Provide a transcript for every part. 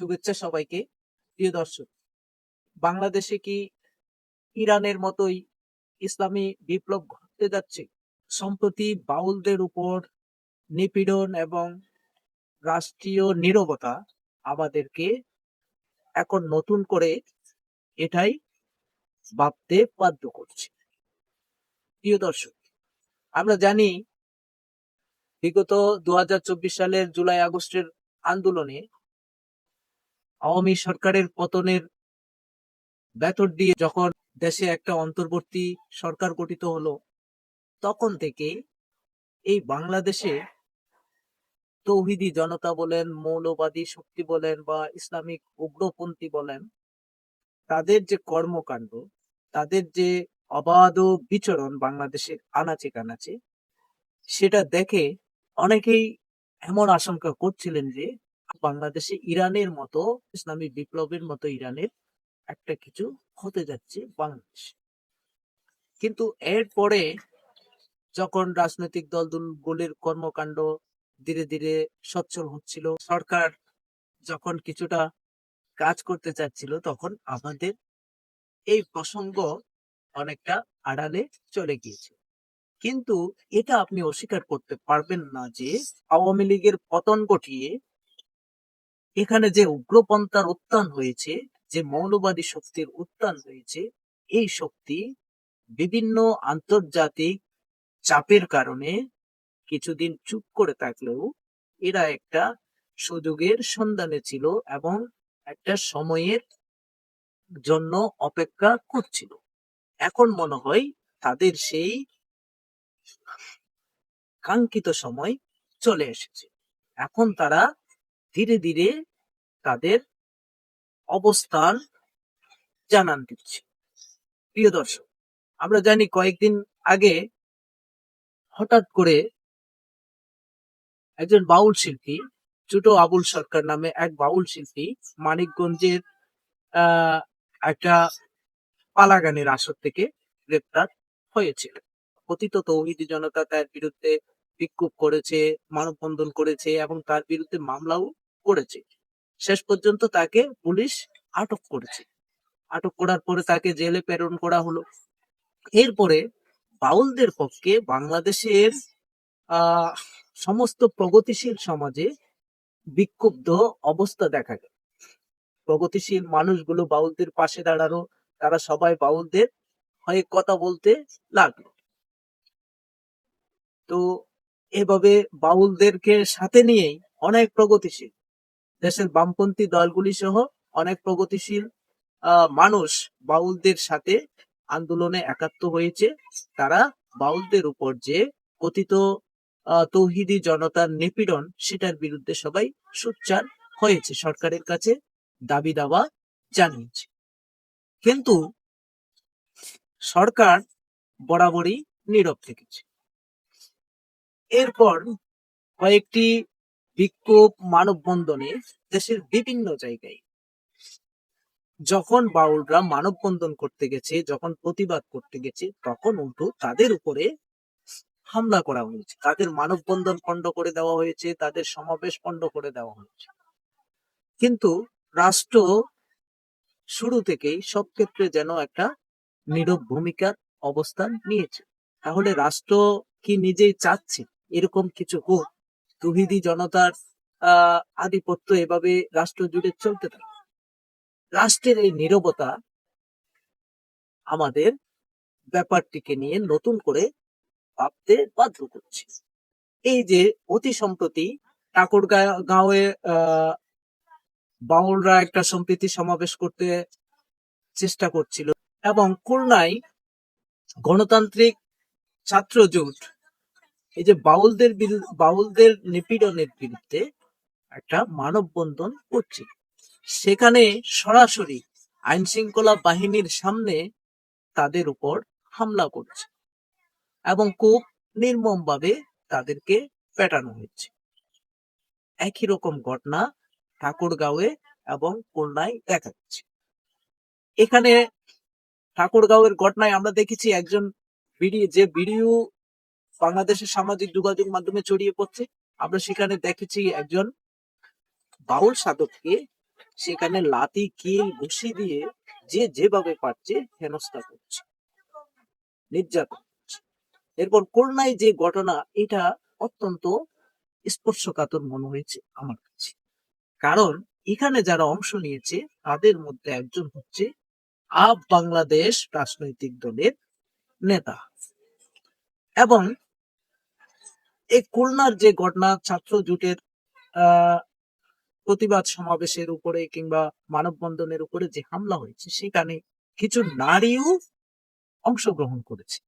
শুভেচ্ছা সবাইকে, প্রিয় দর্শক। বাংলাদেশে কি ইরানের মতোই ইসলামী বিপ্লব ঘটতে যাচ্ছে? সম্প্রতি বাউলদের উপর নিপীড়ন এবং রাষ্ট্রীয় নীরবতা আমাদেরকে এখন নতুন করে এটাই ভাবতে বাধ্য করছে। প্রিয় দর্শক, আমরা জানি বিগত দু হাজার চব্বিশ সালের জুলাই আগস্টের আন্দোলনে আওয়ামী সরকারের পতনের ব্যাতর দিয়ে যখন দেশে একটা অন্তর্বর্তী সরকার গঠিত হলো, তখন থেকে এই বাংলাদেশে তৌহিদি জনতা বলেন, মৌলবাদী শক্তি বলেন বা ইসলামিক উগ্রপন্থী বলেন, তাদের যে কর্মকাণ্ড, তাদের যে অবাধ বিচরণ বাংলাদেশের আনাচে কানাচে, সেটা দেখে অনেকেই এমন আশঙ্কা করছিলেন যে বাংলাদেশে ইরানের মতো, ইসলামী বিপ্লবের মতো ইরানের একটা কিছু হতে যাচ্ছে বাংলাদেশে। কিন্তু এরপরে যখন রাজনৈতিক দলগুলির কর্মকাণ্ড ধীরে ধীরে সচ্ছল হচ্ছিল, সরকার যখন কিছুটা কাজ করতে চাচ্ছিল, তখন আমাদের এই প্রসঙ্গ অনেকটা আড়ালে চলে গিয়েছে। কিন্তু এটা আপনি অস্বীকার করতে পারবেন না যে আওয়ামী লীগের পতন ঘটিয়ে এখানে যে উগ্রপন্থার উত্থান হয়েছে, যে মৌলবাদী শক্তির উত্থান হয়েছে, এই শক্তি বিভিন্ন আন্তর্জাতিক চাপের কারণে কিছুদিন চুপ করে থাকলেও এরা একটা সুযোগের সন্ধানে ছিল এবং একটা সময়ের জন্য অপেক্ষা করছিল। এখন মনে হয় তাদের সেই কাঙ্ক্ষিত সময় চলে এসেছে। এখন তারা ধীরে ধীরে তাদের অবস্থান জানান দিচ্ছে। প্রিয় দর্শক, আমরা জানি কয়েকদিন আগে হঠাৎ করে একজন বাউল শিল্পী, ছোট আবুল সরকার নামে এক বাউল শিল্পী মানিকগঞ্জের একটা পালাগানের আসর থেকে গ্রেপ্তার হয়েছিল। কথিত তৌহিদি জনতা তার বিরুদ্ধে বিক্ষোভ করেছে, মানববন্ধন করেছে এবং তার বিরুদ্ধে মামলাও করেছে। শেষ পর্যন্ত তাকে পুলিশ আটক করেছে। আটক করার পরে তাকে জেলে প্রেরণ করা হলো। এরপরে বাউলদের পক্ষে বাংলাদেশের সমস্ত প্রগতিশীল সমাজে বিক্ষুব্ধ অবস্থা দেখা গেল। প্রগতিশীল মানুষগুলো বাউলদের পাশে দাঁড়ানো তারা সবাই বাউলদের হয়ে কথা বলতে লাগল। তো এভাবে বাউলদেরকে সাথে নিয়েই অনেক প্রগতিশীল দেশের বামপন্থী দলগুলি সহ অনেক প্রগতিশীল মানুষ বাউলদের সাথে আন্দোলনে একাত্ম হয়েছে। তারা বাউলদের উপর যে কথিত তৌহিদি জনতার নিপীড়ন, সেটার বিরুদ্ধে সবাই সোচ্চার হয়েছে। সরকারের কাছে দাবি দাওয়া জানিয়েছে। কিন্তু সরকার বরাবরই নীরব থেকেছে। এরপর কয়েকটি বিক্ষোভ মানববন্ধনে দেশের বিভিন্ন জায়গায়। যখন বাউলরা মানববন্ধন করতে গেছে, যখন প্রতিবাদ করতে গেছে, তখন উল্টো তাদের উপরে হামলা করা হয়েছে। তাদের মানববন্ধন পণ্ড করে দেওয়া হয়েছে, তাদের সমাবেশ পণ্ড করে দেওয়া হয়েছে। কিন্তু রাষ্ট্র শুরু থেকেই সব ক্ষেত্রে যেন একটা নীরব ভূমিকার অবস্থান নিয়েছে। তাহলে রাষ্ট্র কি নিজেই চাচ্ছে? এরকম কিছু হোক তুহিদি জনতার আধিপত্য এভাবে রাষ্ট্র জুড়ে চলতে থাকে। রাষ্ট্রের এই নীরবতা আমাদের ব্যাপারটিকে নিয়ে নতুন করে ভাবতে বাধ্য করছে। এই যে অতি সম্প্রতি ঠাকুরগাঁওয়ে বাউলরা একটা সম্প্রীতি সমাবেশ করতে চেষ্টা করছিল এবং খুলনায় গণতান্ত্রিক ছাত্র জোট এই যে বাউলদের বাউলদের নিপীড়নের বিরুদ্ধে একটা মানববন্ধন করছে। সেখানে সরাসরি আইন শৃঙ্খলা বাহিনীর সামনে তাদের উপর হামলা করছে এবং খুব নির্মম ভাবে তাদেরকে পেটানো হয়েছে। একই রকম ঘটনা ঠাকুরগাঁওয়ে এবং খুলনায় দেখা যাচ্ছে। এখানে ঠাকুরগাঁওয়ের ঘটনায় আমরা দেখেছি একজন ভিডিও যে ভিডিও বাংলাদেশের সামাজিক যোগাযোগ মাধ্যমে ছড়িয়ে পড়ছে। আমরা সেখানে দেখেছি একজন বাউল সাধককে সেখানে লাতি কিল ঘুষি দিয়ে যে যেভাবে পারছে হেনস্থা করছে, নির্যাতন এরপর খুলনায় যে ঘটনা, এটা অত্যন্ত স্পর্শকাতর মনে হয়েছে আমার কাছে। কারণ এখানে যারা অংশ নিয়েছে, তাদের মধ্যে একজন হচ্ছে আপ বাংলাদেশ রাজনৈতিক দলের নেতা। এবং এই খুলনার যে ঘটনা, ছাত্র জোটের প্রতিবাদ সমাবেশের উপরে কিংবা মানববন্ধনের উপরে যে হামলা হয়েছে, সেখানে কিছু নারীও অংশগ্রহণ করেছে।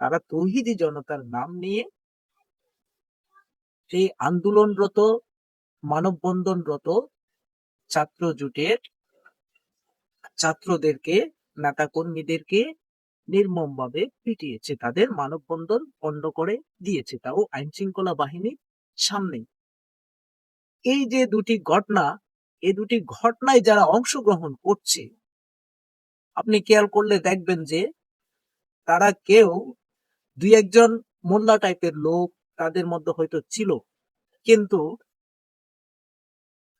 তারা তৌহিদি জনতার নাম নিয়ে সেই আন্দোলনরত, মানববন্ধনরত ছাত্র জোটের ছাত্রদেরকে নেতা কর্মীদেরকে নির্মমভাবে পিটিয়েছে, তাদের মানববন্ধন বন্ধ করে দিয়েছে, তাও আইন শৃঙ্খলা বাহিনীর সামনে। এই যে দুটি ঘটনা এই দুটি ঘটনায় যারা অংশগ্রহণ করছে, আপনি খেয়াল করলে দেখবেন যে তারা কেউ দুই একজন মোল্লা টাইপের লোক তাদের মধ্যে হয়তো ছিল, কিন্তু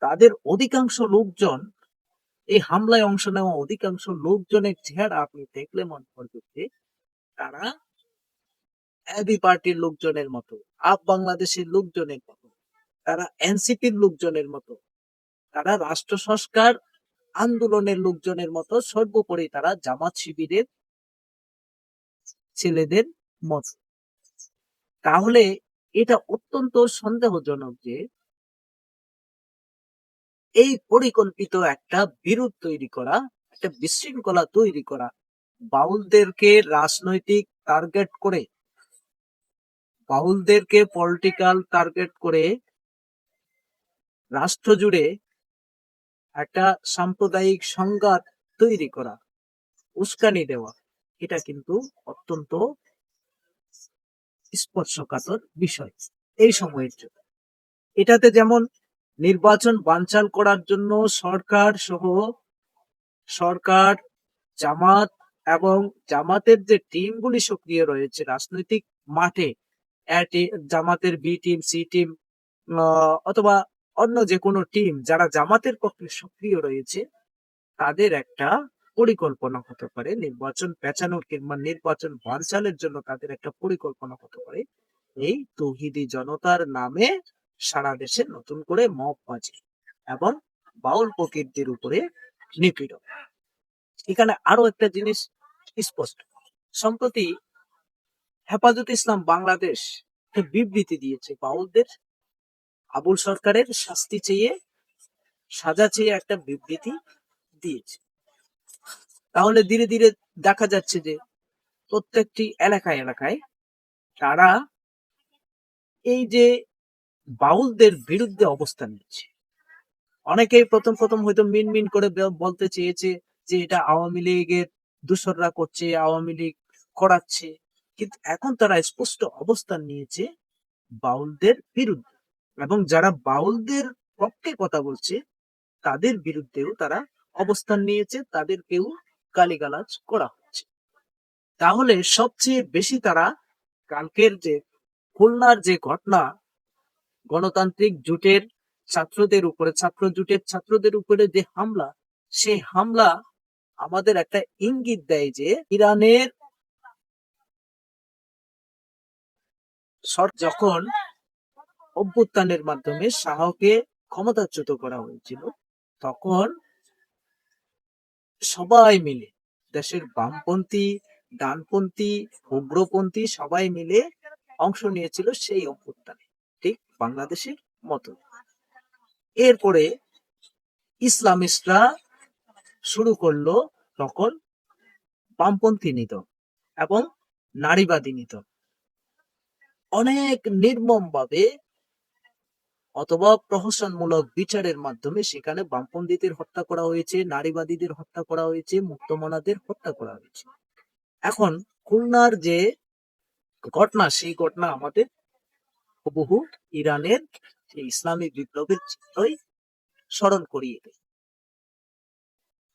তাদের অধিকাংশ লোকজন এই হামলায় অংশ নেওয়া অধিকাংশ লোকজনের চেহারা আপনি দেখলে মনে করবে যে তারা এবি পার্টির লোকজনের মতো, আপ বাংলাদেশের লোকজনের মতো, তারা এনসিপির লোকজনের মতো, তারা রাষ্ট্র সংস্কার আন্দোলনের লোকজনের মতো, সর্বোপরি তারা জামাত শিবিরের ছেলেদের মত। তাহলে এটা অত্যন্ত সন্দেহজনক যে এই পরিকল্পিত একটা বিরোধ তৈরি করা, একটা বিশৃঙ্খলা তৈরি করা। বাউলদেরকে রাজনৈতিক টার্গেট করে, বাউলদেরকে পলিটিক্যাল টার্গেট করে রাষ্ট্র জুড়ে একটা সাম্প্রদায়িক সংঘাত তৈরি করা, উস্কানি দেওয়া। এটা কিন্তু অত্যন্ত স্পর্শকাতর বিষয় এই সময়ের জন্য। এটাতে যেমন নির্বাচন বানচাল করার জন্য সরকার সহ সরকার, জামাত এবং জামাতের যে টিমগুলি সক্রিয় রয়েছে রাজনৈতিক মাঠে জামাতের বি টিম, সি টিম অথবা অন্য যে কোনো টিম যারা জামাতের পক্ষে সক্রিয় রয়েছে, তাদের একটা পরিকল্পনা হতে পারে নির্বাচন পেঁচানোর কিংবা নির্বাচন বানচালের জন্য তাদের একটা পরিকল্পনা হতে পারে। এই তৌহিদি জনতার নামে সারা দেশে নতুন করে মববাজি এবং বাউল প্রকৃতির উপরে নিপীড়ন। এখানে আরও একটা জিনিস স্পষ্ট। সম্প্রতি হেফাজত ইসলাম বাংলাদেশ বিবৃতি দিয়েছে বাউলদের, আবুল সরকারের শাস্তি চেয়ে, সাজা চেয়ে একটা বিবৃতি দিয়েছে। তাহলে ধীরে ধীরে দেখা যাচ্ছে যে প্রত্যেকটি এলাকায় এলাকায় তারা এই যে বাউলদের বিরুদ্ধে অবস্থান নিচ্ছে। অনেকেই প্রথম প্রথম হয়তো মিন মিন করে বলতে চেয়েছে যে এটা আওয়ামী লীগের দূষররা করছে, আওয়ামী লীগ করাচ্ছে। কিন্তু এখন তারা স্পষ্ট অবস্থান নিয়েছে বাউলদের বিরুদ্ধে। এবং যারা বাউলদের পক্ষে কথা বলছে, তাদের বিরুদ্ধেও তারা অবস্থান নিয়েছে, তাদেরকেও গালিগালাজ করা হচ্ছে। তাহলে সবচেয়ে বেশি তারা কালকের যে খুলনার যে ঘটনা গণতান্ত্রিক জোটের ছাত্রদের উপরে, ছাত্র জোটের ছাত্রদের উপরে যে হামলা, সেই হামলা আমাদের একটা ইঙ্গিত দেয় যে ইরানের যখন অভ্যুত্থানের মাধ্যমে শাহকে ক্ষমতাচ্যুত করা হয়েছিল, তখন সবাই মিলে, দেশের বামপন্থী, ডানপন্থী, উগ্রপন্থী সবাই মিলে অংশ নিয়েছিল সেই অভ্যুত্থানে। ঠিক বাংলাদেশের মতো। এরপরে ইসলামিস্টরা শুরু করল তখন বামপন্থী নিত এবং নারীবাদী নিত। অনেক নির্মম ভাবে অথবা প্রহসনমূলক বিচারের মাধ্যমে সেখানে বামপন্থীদের হত্যা করা হয়েছে, নারীবাদীদের হত্যা করা হয়েছে, মুক্তমনাদের হত্যা করা হয়েছে। এখন খুলনার যে ঘটনা, সেই ঘটনা আমাদের হুবহু ইরানের ইসলামী বিপ্লবের চিত্রই স্মরণ করিয়ে দেয়।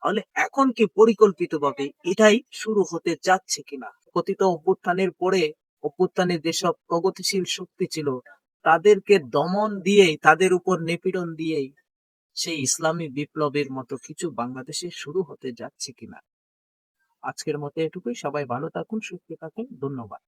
তাহলে এখন কি পরিকল্পিতভাবে এটাই শুরু হতে যাচ্ছে কিনা? কথিত অভ্যুত্থানের পরে অভ্যুত্থানে যেসব প্রগতিশীল শক্তি ছিল, তাদেরকে দমন দিয়েই, তাদের উপর নিপীড়ন দিয়েই সেই ইসলামী বিপ্লবের মতো কিছু বাংলাদেশে শুরু হতে যাচ্ছে কিনা? আজকের মতো এটুকুই। সবাই ভালো থাকুন, সুস্থ থাকুন। ধন্যবাদ।